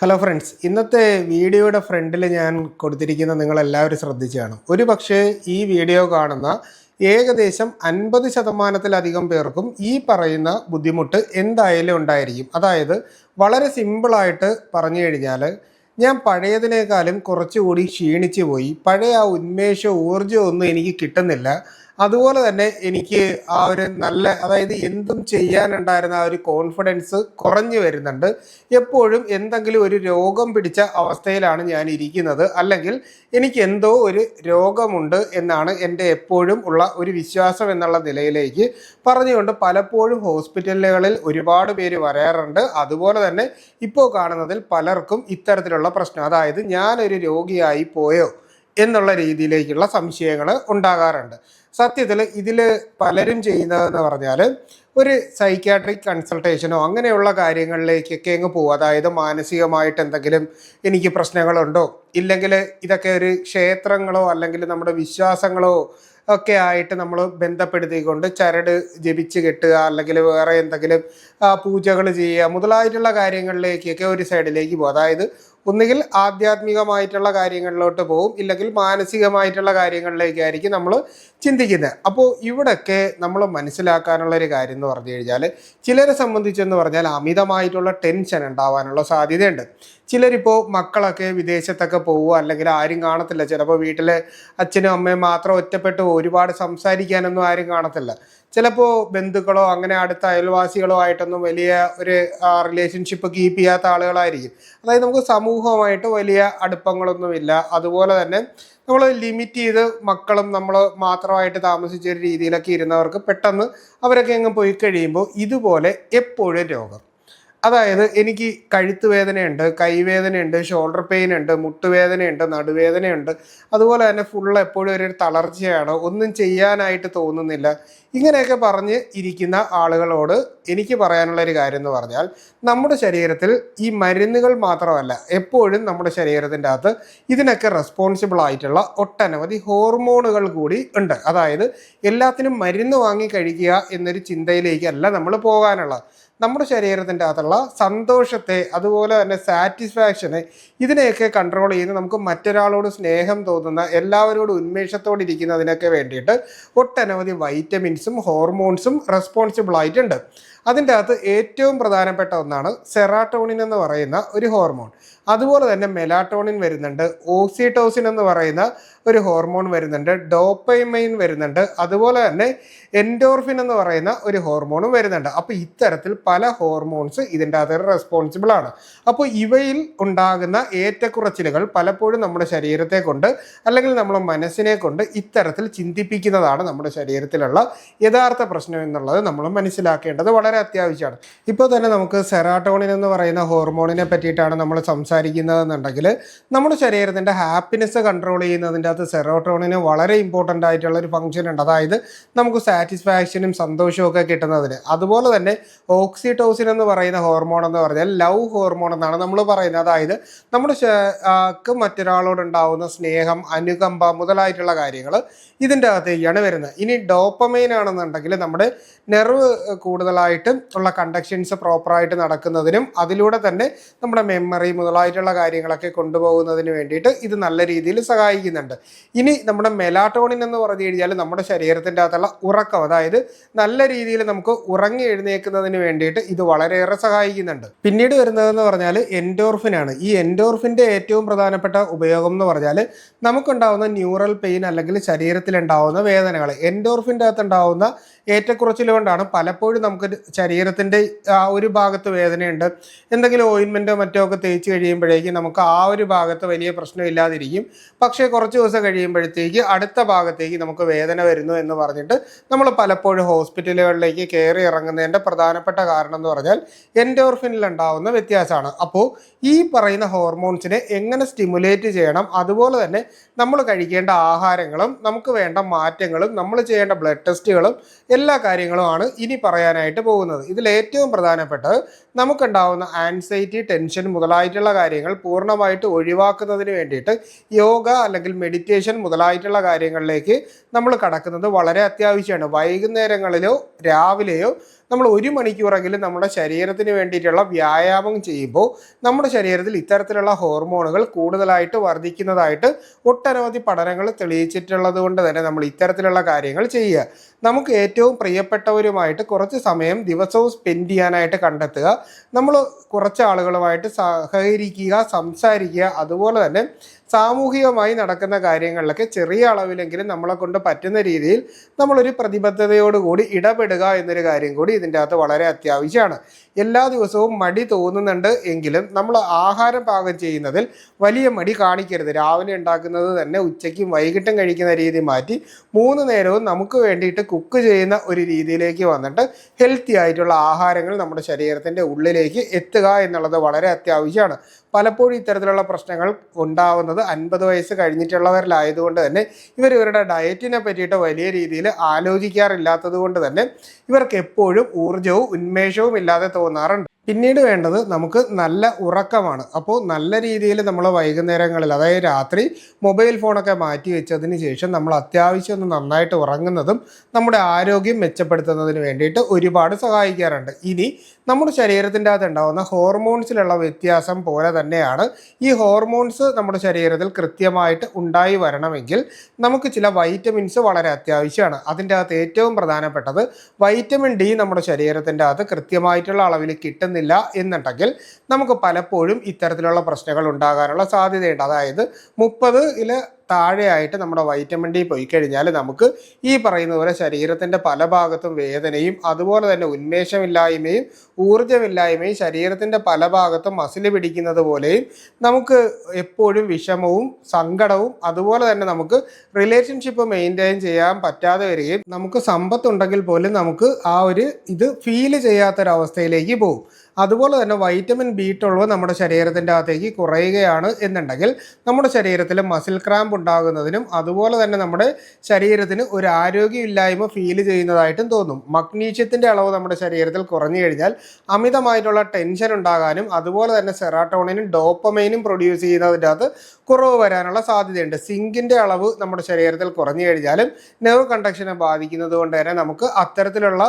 Hello friends ഇന്നത്തെ വീഡിയോയുടെ ഫ്രണ്ടിൽ ഞാൻ കൊടുത്തിരിക്കുന്ന നിങ്ങളെല്ലാവരും ശ്രദ്ധിച്ചു കാണും ഒരു പക്ഷേ ഈ വീഡിയോ കാണുന്ന ഏകദേശം അൻപത് ശതമാനത്തിലധികം പേർക്കും ഈ പറയുന്ന ബുദ്ധിമുട്ട് എന്തായാലും ഉണ്ടായിരിക്കും. അതായത് വളരെ സിമ്പിളായിട്ട് പറഞ്ഞു കഴിഞ്ഞാൽ ഞാൻ പഴയതിനേക്കാളും കുറച്ചുകൂടി ക്ഷീണിച്ചു പോയി. പഴയ ആ ഉന്മേഷവും ഊർജവും ഒന്നും എനിക്ക് കിട്ടുന്നില്ല. അതുപോലെ തന്നെ എനിക്ക് ആ ഒരു നല്ല അതായത് എന്തും ചെയ്യാനുണ്ടായിരുന്ന ആ ഒരു കോൺഫിഡൻസ് കുറഞ്ഞു വരുന്നുണ്ട്. എപ്പോഴും എന്തെങ്കിലും ഒരു രോഗം പിടിച്ച അവസ്ഥയിലാണ് ഞാൻ ഇരിക്കുന്നത്. അല്ലെങ്കിൽ എനിക്ക് എന്തോ ഒരു രോഗമുണ്ട് എന്നാണ് എന്റെ എപ്പോഴും ഉള്ള ഒരു വിശ്വാസം എന്നുള്ള നിലയിലേക്ക് പറഞ്ഞുകൊണ്ട് പലപ്പോഴും ഹോസ്പിറ്റലുകളിൽ ഒരുപാട് പേര് വരാറുണ്ട്. അതുപോലെ തന്നെ ഇപ്പോൾ കാണുന്നതിൽ പലർക്കും ഇത്തരത്തിലുള്ള പ്രശ്നം അതായത് ഞാനൊരു രോഗിയായി പോയോ എന്നുള്ള രീതിയിലേക്കുള്ള സംശയങ്ങൾ ഉണ്ടാകാറുണ്ട്. സത്യത്തിൽ ഇതിൽ പലരും ചെയ്യുന്നതെന്ന് പറഞ്ഞാൽ ഒരു സൈക്യാട്രിക് കൺസൾട്ടേഷനോ അങ്ങനെയുള്ള കാര്യങ്ങളിലേക്കൊക്കെ അങ്ങ് പോകും അതായത് മാനസികമായിട്ട് എന്തെങ്കിലും എനിക്ക് പ്രശ്നങ്ങളുണ്ടോ? ഇല്ലെങ്കിൽ ഇതൊക്കെ ഒരു ക്ഷേത്രങ്ങളോ അല്ലെങ്കിൽ നമ്മുടെ വിശ്വാസങ്ങളോ ഒക്കെ ആയിട്ട് നമ്മൾ ബന്ധപ്പെടുത്തിക്കൊണ്ട് ചരട് ജപിച്ച് കെട്ടുക അല്ലെങ്കിൽ വേറെ എന്തെങ്കിലും പൂജകൾ ചെയ്യുക മുതലായിട്ടുള്ള കാര്യങ്ങളിലേക്കൊക്കെ ഒരു സൈഡിലേക്ക് പോകും അതായത് ഒന്നുകിൽ ആധ്യാത്മികമായിട്ടുള്ള കാര്യങ്ങളിലോട്ട് പോകും ഇല്ലെങ്കിൽ മാനസികമായിട്ടുള്ള കാര്യങ്ങളിലേക്കായിരിക്കും നമ്മൾ ചിന്തിക്കുന്നത്. അപ്പോൾ ഇവിടെയൊക്കെ നമ്മൾ മനസ്സിലാക്കാനുള്ള ഒരു കാര്യം എന്ന് പറഞ്ഞു കഴിഞ്ഞാൽ ചിലരെ സംബന്ധിച്ചെന്ന് പറഞ്ഞാൽ അമിതമായിട്ടുള്ള ടെൻഷൻ ഉണ്ടാവാനുള്ള സാധ്യതയുണ്ട്. ചിലരിപ്പോൾ മക്കളൊക്കെ വിദേശത്തൊക്കെ പോവുക അല്ലെങ്കിൽ ആരും കാണത്തില്ല. ചിലപ്പോൾ വീട്ടിലെ അച്ഛനും അമ്മയും മാത്രം ഒറ്റപ്പെട്ടു. ഒരുപാട് സംസാരിക്കാനൊന്നും ആരും കാണത്തില്ല. ചിലപ്പോൾ ബന്ധുക്കളോ അങ്ങനെ അടുത്ത അയൽവാസികളോ ആയിട്ടൊന്നും വലിയ ഒരു റിലേഷൻഷിപ്പ് കീപ്പ് ചെയ്യാത്ത ആളുകളായിരിക്കും. അതായത് നമുക്ക് സമൂഹവുമായിട്ട് വലിയ അടുപ്പങ്ങളൊന്നുമില്ല. അതുപോലെ തന്നെ നമ്മൾ ലിമിറ്റ് ചെയ്ത് മക്കളും നമ്മൾ മാത്രമായിട്ട് താമസിച്ച ഒരു രീതിയിലൊക്കെ ഇരുന്നവർക്ക് പെട്ടെന്ന് അവരൊക്കെ അങ്ങ് പോയി കഴിയുമ്പോൾ ഇതുപോലെ എപ്പോഴും രോഗം. അതായത് എനിക്ക് കഴുത്ത് വേദനയുണ്ട് കൈവേദനയുണ്ട് ഷോൾഡർ പെയിൻ ഉണ്ട് മുട്ടുവേദനയുണ്ട് നടുവേദനയുണ്ട്. അതുപോലെ തന്നെ ഫുൾ എപ്പോഴും ഒരു തളർച്ചയാണ്. ഒന്നും ചെയ്യാനായിട്ട് തോന്നുന്നില്ല. ഇങ്ങനെയൊക്കെ പറഞ്ഞ് ഇരിക്കുന്ന ആളുകളോട് എനിക്ക് പറയാനുള്ള ഒരു കാര്യം എന്ന് പറഞ്ഞാൽ നമ്മുടെ ശരീരത്തിൽ ഈ മരുന്നുകൾ മാത്രമല്ല എപ്പോഴും നമ്മുടെ ശരീരത്തിന്റെ അകത്ത് ഇതിനൊക്കെ റെസ്പോൺസിബിൾ ആയിട്ടുള്ള ഒട്ടനവധി ഹോർമോണുകൾ കൂടി ഉണ്ട്. അതായത് എല്ലാത്തിനും മരുന്ന് വാങ്ങി കഴിക്കുക എന്നൊരു ചിന്തയിലേക്കല്ല നമ്മൾ പോകാനുള്ളത്. നമ്മുടെ ശരീരത്തിന്റെ അകത്തുള്ള സന്തോഷത്തെ അതുപോലെ തന്നെ സാറ്റിസ്ഫാക്ഷനെ ഇതിനെയൊക്കെ കൺട്രോൾ ചെയ്യുന്ന നമുക്ക് മറ്റൊരാളോട് സ്നേഹം തോന്നുന്ന എല്ലാവരോടും ഉന്മേഷത്തോടെ ഇരിക്കുന്നതിനൊക്കെ വേണ്ടിയിട്ട് ഒട്ടനവധി വൈറ്റമിൻസും ഹോർമോൺസും റെസ്പോൺസിബിൾ ആയിട്ടുണ്ട്. അതിന്റെ അകത്ത് ഏറ്റവും പ്രധാനപ്പെട്ട ഒന്നാണ് സെറാട്ടോണിൻ എന്ന് പറയുന്ന ഒരു ഹോർമോൺ അതുപോലെ തന്നെ മെലാട്ടോണിൻ വരുന്നുണ്ട് ഓക്സിറ്റോസിൻ എന്ന് പറയുന്ന ഒരു ഹോർമോൺ വരുന്നുണ്ട് ഡോപ്പൈമൈൻ വരുന്നുണ്ട് അതുപോലെ തന്നെ എൻഡോർഫിൻ എന്ന് പറയുന്ന ഒരു ഹോർമോണും വരുന്നുണ്ട്. അപ്പോൾ ഇത്തരത്തിൽ പല ഹോർമോൺസ് ഇതിന്റെ അകത്ത് റെസ്പോൺസിബിൾ ആണ്. അപ്പോൾ ഇവയിൽ ഉണ്ടാകുന്ന ഏറ്റക്കുറച്ചിലുകൾ പലപ്പോഴും നമ്മുടെ ശരീരത്തെ കൊണ്ട് അല്ലെങ്കിൽ നമ്മുടെ മനസ്സിനെ കൊണ്ട് ഇത്തരത്തിൽ ചിന്തിപ്പിക്കുന്നതാണ് നമ്മുടെ ശരീരത്തിലുള്ള യഥാർത്ഥ പ്രശ്നം എന്നുള്ളത് നമ്മൾ മനസ്സിലാക്കേണ്ടത് വളരെ അത്യാവശ്യമാണ്. ഇപ്പോൾ തന്നെ നമുക്ക് സെറാട്ടോണിൻ എന്ന് പറയുന്ന ഹോർമോണിനെ പറ്റിയിട്ടാണ് നമ്മൾ സംസാരിക്കുന്നതെന്നുണ്ടെങ്കിൽ നമ്മുടെ ശരീരത്തിന്റെ ഹാപ്പിനെസ് കൺട്രോൾ ചെയ്യുന്നതിന്റെ അകത്ത് സെറോട്ടോണിന് വളരെ ഇമ്പോർട്ടന്റ് ആയിട്ടുള്ള ഒരു ഫംഗ്ഷൻ ഉണ്ട്. അതായത് നമുക്ക് സാറ്റിസ്ഫാക്ഷനും സന്തോഷവും ഒക്കെ കിട്ടുന്നതിന്. അതുപോലെ തന്നെ ഓക്സിറ്റോസിൻ എന്ന് പറയുന്ന ഹോർമോൺ എന്ന് പറഞ്ഞാൽ ലവ് ഹോർമോൺ എന്നാണ് നമ്മൾ പറയുന്നത്. അതായത് നമ്മുടെ ശ- മറ്റൊരാളോട് ഉണ്ടാവുന്ന സ്നേഹം അനുകമ്പ മുതലായിട്ടുള്ള കാര്യങ്ങൾ ഇതിന്റെ അകത്തേക്കാണ് വരുന്നത്. ഇനി ഡോപ്പമൈൻ ആണെന്നുണ്ടെങ്കിൽ നമ്മുടെ നെർവ് കൂടുതലായിട്ട് ഉള്ള കണ്ടക്ഷൻസ് പ്രോപ്പറായിട്ട് നടക്കുന്നതിനും അതിലൂടെ തന്നെ നമ്മുടെ മെമ്മറി മുതലായിട്ടുള്ള കാര്യങ്ങളൊക്കെ കൊണ്ടുപോകുന്നതിന് വേണ്ടിയിട്ട് ഇത് നല്ല രീതിയിൽ സഹായിക്കുന്നുണ്ട്. ഇനി നമ്മുടെ മെലാട്ടോണിൻ എന്ന് പറഞ്ഞു കഴിഞ്ഞാൽ നമ്മുടെ ശരീരത്തിന്റെ അകത്തുള്ള ഉറക്കം അതായത് നല്ല രീതിയിൽ നമുക്ക് ഉറങ്ങി എഴുന്നേൽക്കുന്നതിന് വേണ്ടിയിട്ട് ഇത് വളരെയേറെ സഹായിക്കുന്നുണ്ട്. പിന്നീട് വരുന്നതെന്ന് പറഞ്ഞാൽ എൻഡോർഫിനാണ് ഈ എൻഡോർഫിന്റെ ഏറ്റവും പ്രധാനപ്പെട്ട ഉപയോഗം എന്ന് പറഞ്ഞാൽ നമുക്കുണ്ടാവുന്ന ന്യൂറൽ പെയിൻ അല്ലെങ്കിൽ ശരീരത്തിലുണ്ടാവുന്ന വേദനകൾ എൻഡോർഫിന്റെ അകത്ത് ഉണ്ടാവുന്ന ഏറ്റക്കുറച്ചിലുകൊണ്ടാണ് പലപ്പോഴും നമുക്ക് ശരീരത്തിന്റെ ആ ഒരു ഭാഗത്ത് വേദനയുണ്ട്. എന്തെങ്കിലും ഓയിൻമെന്റോ മറ്റോ ഒക്കെ തേച്ച് കഴിയുമ്പോഴേക്കും നമുക്ക് ആ ഒരു ഭാഗത്ത് വലിയ പ്രശ്നമില്ലാതിരിക്കും. പക്ഷേ കുറച്ച് ദിവസം കഴിയുമ്പോഴത്തേക്ക് അടുത്ത ഭാഗത്തേക്ക് നമുക്ക് വേദന വരുന്നു എന്ന് പറഞ്ഞിട്ട് നമ്മൾ പലപ്പോഴും ഹോസ്പിറ്റലുകളിലേക്ക് കയറി ഇറങ്ങുന്നതിന്റെ പ്രധാനപ്പെട്ട കാരണം എന്ന് പറഞ്ഞാൽ എൻഡോർഫിനിൽ ഉണ്ടാവുന്ന വ്യത്യാസമാണ്. അപ്പോൾ ഈ പറയുന്ന ഹോർമോൺസിനെ എങ്ങനെ സ്റ്റിമുലേറ്റ് ചെയ്യണം? അതുപോലെ തന്നെ നമ്മൾ കഴിക്കേണ്ട ആഹാരങ്ങളും നമുക്ക് വേണ്ട മാറ്റങ്ങളും നമ്മൾ ചെയ്യേണ്ട ബ്ലഡ് ടെസ്റ്റുകളും എല്ലാ കാര്യങ്ങളുമാണ് ഇനി പറയാനായിട്ട് പോകുന്നത്. ഇതിൽ ഏറ്റവും പ്രധാനപ്പെട്ടത് നമുക്കുണ്ടാവുന്ന ആൻസൈറ്റി ടെൻഷൻ മുതലായിട്ടുള്ള കാര്യങ്ങൾ പൂർണമായിട്ട് ഒഴിവാക്കുന്നതിന് വേണ്ടിയിട്ട് യോഗ അല്ലെങ്കിൽ മെഡിറ്റേഷൻ മുതലായിട്ടുള്ള കാര്യങ്ങളിലേക്ക് നമ്മൾ കടക്കുന്നത് വളരെ അത്യാവശ്യമാണ്. വൈകുന്നേരങ്ങളിലോ രാവിലെയോ നമ്മൾ ഒരു മണിക്കൂറെങ്കിലും നമ്മുടെ ശരീരത്തിന് വേണ്ടിയിട്ടുള്ള വ്യായാമം ചെയ്യുമ്പോൾ നമ്മുടെ ശരീരത്തിൽ ഇത്തരത്തിലുള്ള ഹോർമോണുകൾ കൂടുതലായിട്ട് വർദ്ധിക്കുന്നതായിട്ട് ഒട്ടനവധി പഠനങ്ങൾ തെളിയിച്ചിട്ടുള്ളത് കൊണ്ട് തന്നെ നമ്മൾ ഇത്തരത്തിലുള്ള കാര്യങ്ങൾ ചെയ്യുക. നമുക്ക് ഏറ്റവും പ്രിയപ്പെട്ടവരുമായിട്ട് കുറച്ച് സമയം ദിവസവും സ്പെൻഡ് ചെയ്യാനായിട്ട് കണ്ടെത്തുക. നമ്മൾ കുറച്ച് ആളുകളുമായിട്ട് സഹകരിക്കുക സംസാരിക്കുക അതുപോലെ തന്നെ സാമൂഹികമായി നടക്കുന്ന കാര്യങ്ങളിലൊക്കെ ചെറിയ അളവിലെങ്കിലും നമ്മളെ കൊണ്ട് പറ്റുന്ന രീതിയിൽ നമ്മളൊരു പ്രതിബദ്ധതയോടുകൂടി ഇടപെടുക എന്നൊരു കാര്യം കൂടി ഇതിന്റെ അകത്ത് വളരെ അത്യാവശ്യമാണ്. എല്ലാ ദിവസവും മടി തോന്നുന്നുണ്ട് എങ്കിലും നമ്മൾ ആഹാരം പാകം ചെയ്യുന്നതിൽ വലിയ മടി കാണിക്കരുത്. രാവിലെ ഉണ്ടാക്കുന്നത് തന്നെ ഉച്ചയ്ക്കും വൈകിട്ടും കഴിക്കുന്ന രീതി മാറ്റി മൂന്ന് നേരവും നമുക്ക് വേണ്ടിയിട്ട് കുക്ക് ചെയ്യുന്ന ഒരു രീതിയിലേക്ക് വന്നിട്ട് ഹെൽത്തി ആയിട്ടുള്ള ആഹാരങ്ങൾ നമ്മുടെ ശരീരത്തിന്റെ ഉള്ളിലേക്ക് എത്തുക എന്നുള്ളത് വളരെ അത്യാവശ്യമാണ്. പലപ്പോഴും ഇത്തരത്തിലുള്ള പ്രശ്നങ്ങൾ ഉണ്ടാവുന്നത് അൻപത് വയസ്സ് കഴിഞ്ഞിട്ടുള്ളവരിലായതുകൊണ്ട് തന്നെ ഇവർ ഇവരുടെ ഡയറ്റിനെ പറ്റിയിട്ട് വലിയ രീതിയിൽ ആലോചിക്കാറില്ലാത്തത് കൊണ്ട് തന്നെ ഇവർക്ക് എപ്പോഴും ഊർജവും ഉന്മേഷവും ഇല്ലാതെ തോന്നാറുണ്ട്. പിന്നീട് വേണ്ടത് നമുക്ക് നല്ല ഉറക്കമാണ്. അപ്പോൾ നല്ല രീതിയിൽ നമ്മൾ വൈകുന്നേരങ്ങളിൽ അതായത് രാത്രി മൊബൈൽ ഫോണൊക്കെ മാറ്റി വെച്ചതിന് ശേഷം നമ്മൾ അത്യാവശ്യം ഒന്ന് നന്നായിട്ട് ഉറങ്ങുന്നതും നമ്മുടെ ആരോഗ്യം മെച്ചപ്പെടുത്തുന്നതിന് വേണ്ടിയിട്ട് ഒരുപാട് സഹായിക്കാറുണ്ട്. ഇനി നമ്മുടെ ശരീരത്തിന്റെ അകത്ത് ഉണ്ടാകുന്ന ഹോർമോൺസിലുള്ള വ്യത്യാസം പോലെ തന്നെയാണ് ഈ ഹോർമോൺസ് നമ്മുടെ ശരീരത്തിൽ കൃത്യമായിട്ട് ഉണ്ടായി വരണമെങ്കിൽ നമുക്ക് ചില വൈറ്റമിൻസ് വളരെ അത്യാവശ്യമാണ്. അതിന്റെ അകത്ത് ഏറ്റവും പ്രധാനപ്പെട്ടത് വൈറ്റമിൻ ഡി നമ്മുടെ ശരീരത്തിന്റെ അകത്ത് കൃത്യമായിട്ടുള്ള അളവിൽ കിട്ടുന്നില്ല എന്നുണ്ടെങ്കിൽ നമുക്ക് പലപ്പോഴും ഇത്തരത്തിലുള്ള പ്രശ്നങ്ങൾ ഉണ്ടാകാനുള്ള സാധ്യതയുണ്ട്. അതായത് മുപ്പതിൽ താഴെയായിട്ട് നമ്മുടെ വൈറ്റമിൻ ഡി പോയി കഴിഞ്ഞാൽ നമുക്ക് ഈ പറയുന്ന പോലെ ശരീരത്തിന്റെ പല ഭാഗത്തും വേദനയും അതുപോലെ തന്നെ ഉന്മേഷമില്ലായ്മയും ഊർജമില്ലായ്മയും ശരീരത്തിന്റെ പല ഭാഗത്തും മസിൽ പിടിക്കുന്നത് പോലെയും നമുക്ക് എപ്പോഴും വിഷമവും സങ്കടവും അതുപോലെ തന്നെ നമുക്ക് റിലേഷൻഷിപ്പ് മെയിന്റെയിൻ ചെയ്യാൻ പറ്റാതെ വരികയും നമുക്ക് സമ്പത്തുണ്ടെങ്കിൽ പോലും നമുക്ക് ആ ഒരു ഇത് ഫീൽ ചെയ്യാത്തൊരവസ്ഥയിലേക്ക് പോകും. അതുപോലെ തന്നെ വൈറ്റമിൻ ബി ട്വൽവ് നമ്മുടെ ശരീരത്തിന്റെ അകത്തേക്ക് കുറയുകയാണ് എന്നുണ്ടെങ്കിൽ നമ്മുടെ ശരീരത്തിൽ മസിൽ ക്രാമ്പ് ഉണ്ടാകുന്നതിനും അതുപോലെ തന്നെ നമ്മുടെ ശരീരത്തിന് ഒരു ആരോഗ്യമില്ലായ്മ ഫീൽ ചെയ്യുന്നതായിട്ടും തോന്നും. മഗ്നീഷ്യത്തിന്റെ അളവ് നമ്മുടെ ശരീരത്തിൽ കുറഞ്ഞു കഴിഞ്ഞാൽ അമിതമായിട്ടുള്ള ടെൻഷൻ ഉണ്ടാകാനും അതുപോലെ തന്നെ സെറാട്ടോണിനും ഡോപ്പമൈനും പ്രൊഡ്യൂസ് ചെയ്യുന്നതിന്റെ അകത്ത് കുറവ് വരാനുള്ള സാധ്യതയുണ്ട്. സിങ്കിന്റെ അളവ് നമ്മുടെ ശരീരത്തിൽ കുറഞ്ഞു കഴിഞ്ഞാലും നെർവ് കണ്ടക്ഷനെ ബാധിക്കുന്നത് കൊണ്ട് തന്നെ നമുക്ക് അത്തരത്തിലുള്ള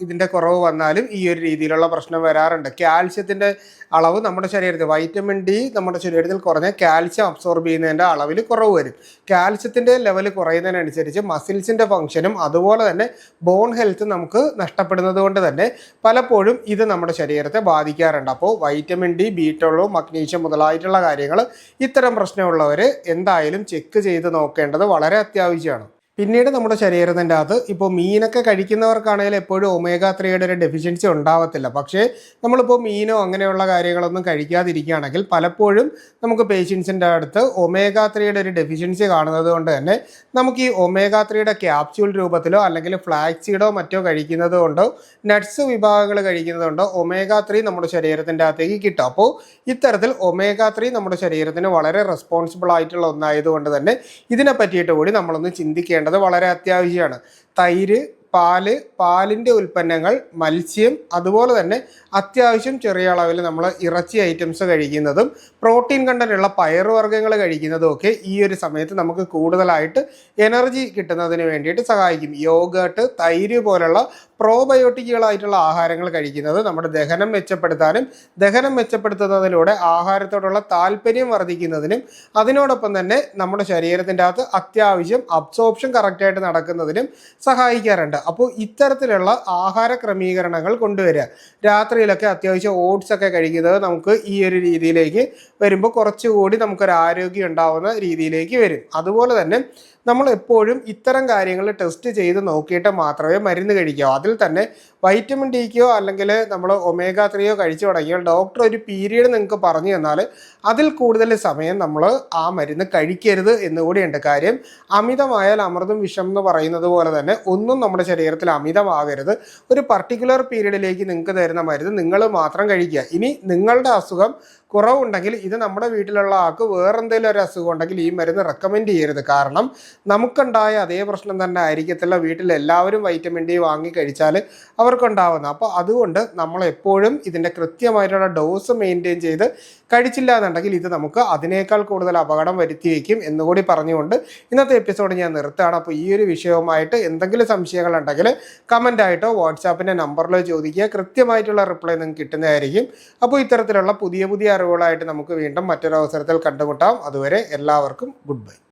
ഇതിന്റെ കുറവ് വന്നാലും ഈ ഒരു രീതിയിലുള്ള പ്രശ്നം വരാറുണ്ട്. കാൽസ്യത്തിന്റെ അളവ് നമ്മുടെ ശരീരത്തിൽ വൈറ്റമിൻ ഡി നമ്മുടെ ശരീരത്തിൽ കുറഞ്ഞ കാൽസ്യം അബ്സോർബ് ചെയ്യുന്നതിന്റെ അളവിൽ കുറവ് വരും. കാൽസ്യത്തിന്റെ ലെവൽ കുറയുന്നതിനനുസരിച്ച് മസിൽസിന്റെ ഫംഗ്ഷനും അതുപോലെ തന്നെ ബോൺ ഹെൽത്ത് നമുക്ക് നഷ്ടപ്പെടുന്നത് കൊണ്ട് തന്നെ പലപ്പോഴും ഇത് നമ്മുടെ ശരീരത്തെ ബാധിക്കാറുണ്ട്. അപ്പോൾ വൈറ്റമിൻ ഡി ബീറ്റുള്ളൂ മഗ്നീഷ്യം മുതലായിട്ടുള്ള കാര്യങ്ങൾ ഇത്തരം പ്രശ്നമുള്ളവർ എന്തായാലും ചെക്ക് ചെയ്ത് നോക്കേണ്ടത് വളരെ അത്യാവശ്യമാണ്. പിന്നീട് നമ്മുടെ ശരീരത്തിന്റെ അകത്ത് ഇപ്പോൾ മീനൊക്കെ കഴിക്കുന്നവർക്കാണെങ്കിൽ എപ്പോഴും ഒമേഗ ത്രീയുടെ ഒരു ഡെഫിഷ്യൻസി ഉണ്ടാവത്തില്ല. പക്ഷേ നമ്മളിപ്പോൾ മീനോ അങ്ങനെയുള്ള കാര്യങ്ങളൊന്നും കഴിക്കാതിരിക്കുകയാണെങ്കിൽ പലപ്പോഴും നമുക്ക് പേഷ്യൻസിന്റെ അടുത്ത് ഒമേഗ ത്രീയുടെ ഒരു ഡെഫിഷ്യൻസി കാണുന്നത് കൊണ്ട് തന്നെ നമുക്ക് ഈ ഒമേഗ ത്രീയുടെ ക്യാപ്സ്യൂൾ രൂപത്തിലോ അല്ലെങ്കിൽ ഫ്ലാക്സീഡോ മറ്റോ കഴിക്കുന്നത് കൊണ്ടോ നട്ട്സ് വിഭാഗങ്ങൾ കഴിക്കുന്നത് കൊണ്ടോ ഒമേഗ ത്രീ നമ്മുടെ ശരീരത്തിന്റെ അകത്തേക്ക് കിട്ടും. അപ്പോൾ ഇത്തരത്തിൽ ഒമേഗ ത്രീ നമ്മുടെ ശരീരത്തിന് വളരെ റെസ്പോൺസിബിൾ ആയിട്ടുള്ള ഒന്നായതുകൊണ്ട് തന്നെ ഇതിനെ പറ്റിയിട്ട് കൂടി നമ്മളൊന്ന് ചിന്തിക്കേണ്ടത് വളരെ അത്യാവശ്യമാണ്. തൈര് പാൽ പാലിന്റെ ഉൽപ്പന്നങ്ങൾ മത്സ്യം അതുപോലെ തന്നെ അത്യാവശ്യം ചെറിയ അളവിൽ നമ്മൾ ഇറച്ചി ഐറ്റംസ് കഴിക്കുന്നതും പ്രോട്ടീൻ കണ്ടന്റുള്ള പയറുവർഗങ്ങൾ കഴിക്കുന്നതും ഒക്കെ ഈ ഒരു സമയത്ത് നമുക്ക് കൂടുതലായിട്ട് എനർജി കിട്ടുന്നതിന് വേണ്ടിയിട്ട് സഹായിക്കും. യോഗട്ട് തൈര് പോലുള്ള പ്രോബയോട്ടിക്കുകളായിട്ടുള്ള ആഹാരങ്ങൾ കഴിക്കുന്നത് നമ്മുടെ ദഹനം മെച്ചപ്പെടുത്താനും ദഹനം മെച്ചപ്പെടുത്തുന്നതിലൂടെ ആഹാരത്തോടുള്ള താല്പര്യം വർദ്ധിക്കുന്നതിനും അതിനോടൊപ്പം തന്നെ നമ്മുടെ ശരീരത്തിന്റെ അകത്ത് അത്യാവശ്യം അബ്സോർപ്ഷൻ കറക്റ്റായിട്ട് നടക്കുന്നതിനും സഹായിക്കാറുണ്ട്. അപ്പോൾ ഇത്തരത്തിലുള്ള ആഹാര ക്രമീകരണങ്ങൾ കൊണ്ടുവരിക. രാത്രിയിലൊക്കെ അത്യാവശ്യം ഓട്സ് ഒക്കെ കഴിക്കുന്നത് നമുക്ക് ഈ ഒരു രീതിയിലേക്ക് വരുമ്പോൾ കുറച്ചുകൂടി നമുക്കൊരു ആരോഗ്യം ഉണ്ടാവുന്ന രീതിയിലേക്ക് വരും. അതുപോലെ തന്നെ നമ്മൾ എപ്പോഴും ഇത്തരം കാര്യങ്ങൾ ടെസ്റ്റ് ചെയ്ത് നോക്കിയിട്ട് മാത്രമേ മരുന്ന് കഴിക്കാവൂ അതിൽ തന്നെ വൈറ്റമിൻ ഡിക്കോ അല്ലെങ്കിൽ നമ്മൾ ഒമേഗ ത്രീയോ കഴിച്ചു തുടങ്ങിയാൽ ഡോക്ടർ ഒരു പീരീഡ് നിങ്ങൾക്ക് പറഞ്ഞു തന്നാൽ അതിൽ കൂടുതൽ സമയം നമ്മൾ ആ മരുന്ന് കഴിക്കരുത് എന്നുകൂടിയുണ്ട്. കാര്യം അമിതമായാൽ അമൃതും വിഷം എന്ന് പറയുന്നത് പോലെ തന്നെ ഒന്നും നമ്മുടെ ശരീരത്തിൽ അമിതമാകരുത്. ഒരു പർട്ടിക്കുലർ പീരീഡിലേക്ക് നിങ്ങൾക്ക് തരുന്ന മരുന്ന് നിങ്ങൾ മാത്രം കഴിക്കുക. ഇനി നിങ്ങളുടെ അസുഖം കുറവുണ്ടെങ്കിൽ ഇത് നമ്മുടെ വീട്ടിലുള്ള ആൾക്ക് വേറെന്തെങ്കിലും ഒരു അസുഖം ഉണ്ടെങ്കിൽ ഈ മരുന്ന് റെക്കമെൻഡ് ചെയ്യരുത്. കാരണം നമുക്കുണ്ടായ അതേ പ്രശ്നം തന്നെ ആയിരിക്കത്തില്ല. വീട്ടിൽ എല്ലാവരും വൈറ്റമിൻ ഡി വാങ്ങി കഴിച്ചാൽ അവർക്കുണ്ടാവുന്ന. അപ്പോൾ അതുകൊണ്ട് നമ്മൾ എപ്പോഴും ഇതിന്റെ കൃത്യമായിട്ടുള്ള ഡോസ് മെയിന്റെയിൻ ചെയ്ത് കഴിച്ചില്ല എന്നുണ്ടെങ്കിൽ ഇത് നമുക്ക് അതിനേക്കാൾ കൂടുതൽ അപകടം വരുത്തി വയ്ക്കും എന്നുകൂടി പറഞ്ഞുകൊണ്ട് ഇന്നത്തെ എപ്പിസോഡ് ഞാൻ നിർത്തുകയാണ്. അപ്പോൾ ഈ ഒരു വിഷയവുമായിട്ട് എന്തെങ്കിലും സംശയങ്ങളുണ്ടെങ്കിൽ കമന്റായിട്ടോ വാട്സാപ്പിന്റെ നമ്പറിലോ ചോദിക്കുക. കൃത്യമായിട്ടുള്ള റിപ്ലൈ നിങ്ങൾക്ക് കിട്ടുന്നതായിരിക്കും. അപ്പോൾ ഇത്തരത്തിലുള്ള പുതിയ പുതിയ അറിവുകളായിട്ട് നമുക്ക് വീണ്ടും മറ്റൊരു അവസരത്തിൽ കണ്ടുമുട്ടാം. അതുവരെ എല്ലാവർക്കും ഗുഡ് ബൈ